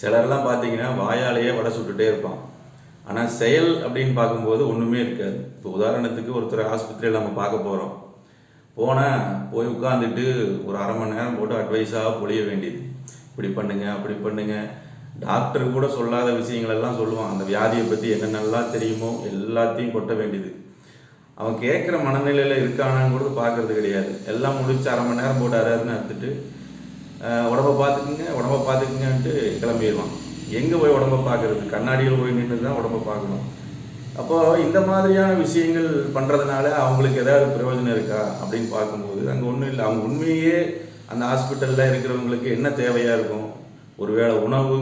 சிலர்லாம் பார்த்தீங்கன்னா வாயாலேயே வடை சுட்டுட்டே இருப்பான். ஆனால் செயல் அப்படின்னு பார்க்கும்போது ஒன்றுமே இருக்காது. இப்போ உதாரணத்துக்கு ஒருத்தர் ஆஸ்பத்திரியில் நம்ம பார்க்க போகிறோம் போனால் போய் உட்காந்துட்டு ஒரு அரை மணி நேரம் போட்டு அட்வைஸாக பொழிய வேண்டியது. இப்படி பண்ணுங்க அப்படி பண்ணுங்க. டாக்டர் கூட சொல்லாத விஷயங்களெல்லாம் சொல்லுவான். அந்த வியாதியை பற்றி என்னென்னலாம் தெரியுமோ எல்லாத்தையும் கொட்ட வேண்டியது. அவன் கேட்குற மனநிலையில் இருக்கானான்னு கூட பார்க்கறது கிடையாது. எல்லாம் முடிச்சு அரை மணி நேரம் போட்டு அறாருன்னு அறுத்துட்டு உடம்ப பார்த்துக்குங்க உடம்ப பார்த்துக்குங்கன்ட்டு கிளம்பிடுவான். எங்கே போய் உடம்ப பார்க்கறது? கண்ணாடியில் போய் நின்று தான் உடம்ப பார்க்கணும். அப்போது இந்த மாதிரியான விஷயங்கள் பண்ணுறதுனால அவங்களுக்கு ஏதாவது பிரயோஜனம் இருக்கா அப்படின்னு பார்க்கும்போது அங்கே ஒன்றும் இல்லை. அவங்க உண்மையே அந்த ஹாஸ்பிட்டலில் இருக்கிறவங்களுக்கு என்ன தேவையாக இருக்கும்? ஒருவேளை உணவு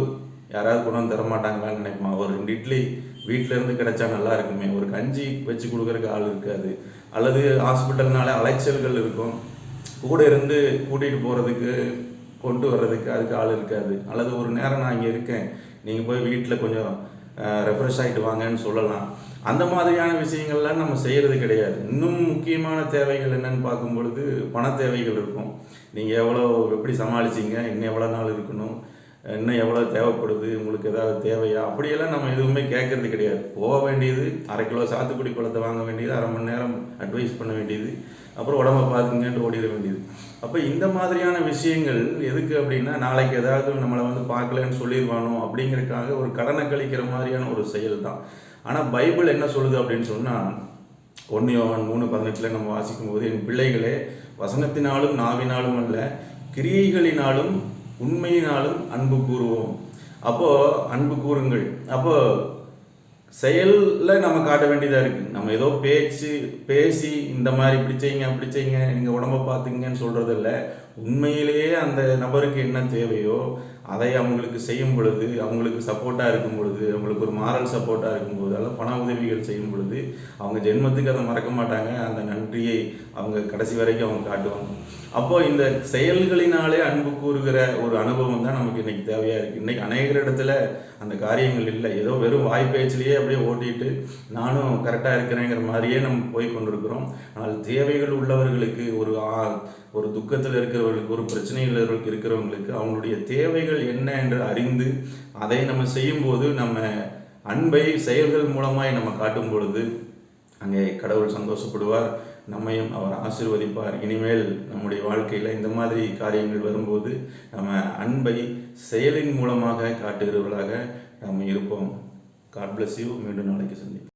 யாராவது கொண்டு வந்து தர மாட்டாங்களான்னு நினைப்பான் ஒரு ரெண்டு இட்லி வீட்டிலேருந்து கிடைச்சா நல்லா இருக்குமே? ஒரு கஞ்சி வச்சு கொடுக்குறக்கு ஆள் இருக்காது. அல்லது ஹாஸ்பிட்டல்னால அலைச்சல்கள் இருக்கும். கூட இருந்து கூட்டிகிட்டு போகிறதுக்கு கொண்டு வர்றதுக்கு அதுக்கு ஆள் இருக்காது. அல்லது ஒரு நேரம் நான் இங்கே இருக்கேன். நீங்கள் போய் வீட்டில் கொஞ்சம் ரெஃப்ரெஷ் ஆகிட்டு வாங்கன்னு சொல்லலாம். அந்த மாதிரியான விஷயங்கள்லாம் நம்ம செய்கிறது கிடையாது. இன்னும் முக்கியமான தேவைகள் என்னன்னு பார்க்கும் பொழுது பண தேவைகள் இருக்கும். நீங்கள் எவ்வளோ எப்படி சமாளிச்சீங்க? இன்னும் எவ்வளோ நாள் இருக்கணும்? இன்னும் எவ்வளோ தேவைப்படுது உங்களுக்கு ஏதாவது தேவையா? அப்படியெல்லாம் நம்ம எதுவுமே கேட்கறது கிடையாது. போக வேண்டியது அரை கிலோ சாத்துக்குடி பழத்தை வாங்க வேண்டியது அரை மணி நேரம் அட்வைஸ் பண்ண வேண்டியது அப்புறம் உடம்ப பார்த்துங்கன்ட்டு ஓடிட வேண்டியது. அப்போ இந்த மாதிரியான விஷயங்கள் எதுக்கு அப்படின்னா நாளைக்கு ஏதாவது நம்மளை வந்து பார்க்கலன்னு சொல்லிடுவானோ அப்படிங்கிறதுக்காக ஒரு கடனை கழிக்கிற மாதிரியான ஒரு செயல் தான். ஆனால் பைபிள் என்ன சொல்லுது அப்படின்னு சொன்னால் ஒன்று யோவான் மூணு பதினெட்டில் நம்ம வாசிக்கும் போது என் பிள்ளைகளே வசனத்தினாலும் நாவினாலும் அல்ல கிரியைகளினாலும் உண்மையினாலும் அன்பு கூறுவோம். அப்போ அன்பு கூறுங்கள். அப்போ செயலில் நம்ம காட்ட வேண்டியதாக இருக்குது நம்ம ஏதோ பேச்சு பேசி இந்த மாதிரி இப்படி செய்யுங்க அப்படி செய்யுங்க நீங்கள் உடம்ப பார்த்துங்கன்னு சொல்கிறது இல்லை உண்மையிலேயே அந்த நபருக்கு என்ன தேவையோ அதை அவங்களுக்கு செய்யும் பொழுது அவங்களுக்கு சப்போர்ட்டாக இருக்கும் பொழுது அவங்களுக்கு ஒரு மாரல் சப்போர்ட்டாக இருக்கும் பொழுது பண உதவிகள் செய்யும் பொழுது அவங்க ஜென்மத்துக்கு அதை மறக்க மாட்டாங்க. அந்த நன்றியை அவங்க கடைசி வரைக்கும் அவங்க காட்டுவாங்க. அப்போது இந்த செயல்களினாலே அன்பு கூறுகிற ஒரு அனுபவம் தான் நமக்கு இன்னைக்கு தேவையாக இருக்குது இன்னைக்கு அநேகர் இடத்துல அந்த காரியங்கள் இல்லை. ஏதோ வெறும் வாய்ப்பேச்சிலேயே அப்படியே ஓட்டிட்டு நானும் கரெக்டாக இருக்கிறேங்கிற மாதிரியே நம்ம போய் கொண்டிருக்கிறோம். ஆனால் தேவைகள் உள்ளவர்களுக்கு ஒரு ஒரு துக்கத்தில் இருக்கிறவர்களுக்கு ஒரு பிரச்சனையில் இருக்கிறவங்களுக்கு அவங்களுடைய தேவைகள் என்ன என்று அறிந்து அதை நம்ம செய்யும்போது நம்ம அன்பை செயல்கள் மூலமாய் நம்ம காட்டும் பொழுது அங்கே கடவுள் சந்தோஷப்படுவார் நம்மையும் அவர் ஆசிர்வதிப்பார். இனிமேல் நம்முடைய வாழ்க்கையில் இந்த மாதிரி காரியங்கள் வரும்போது நம்ம அன்பை செயலின் மூலமாக காட்டுகிறவர்களாக நம்ம இருப்போம். காட் பிளஸ் யூ மீண்டும் நாளைக்கு சந்திப்போம்.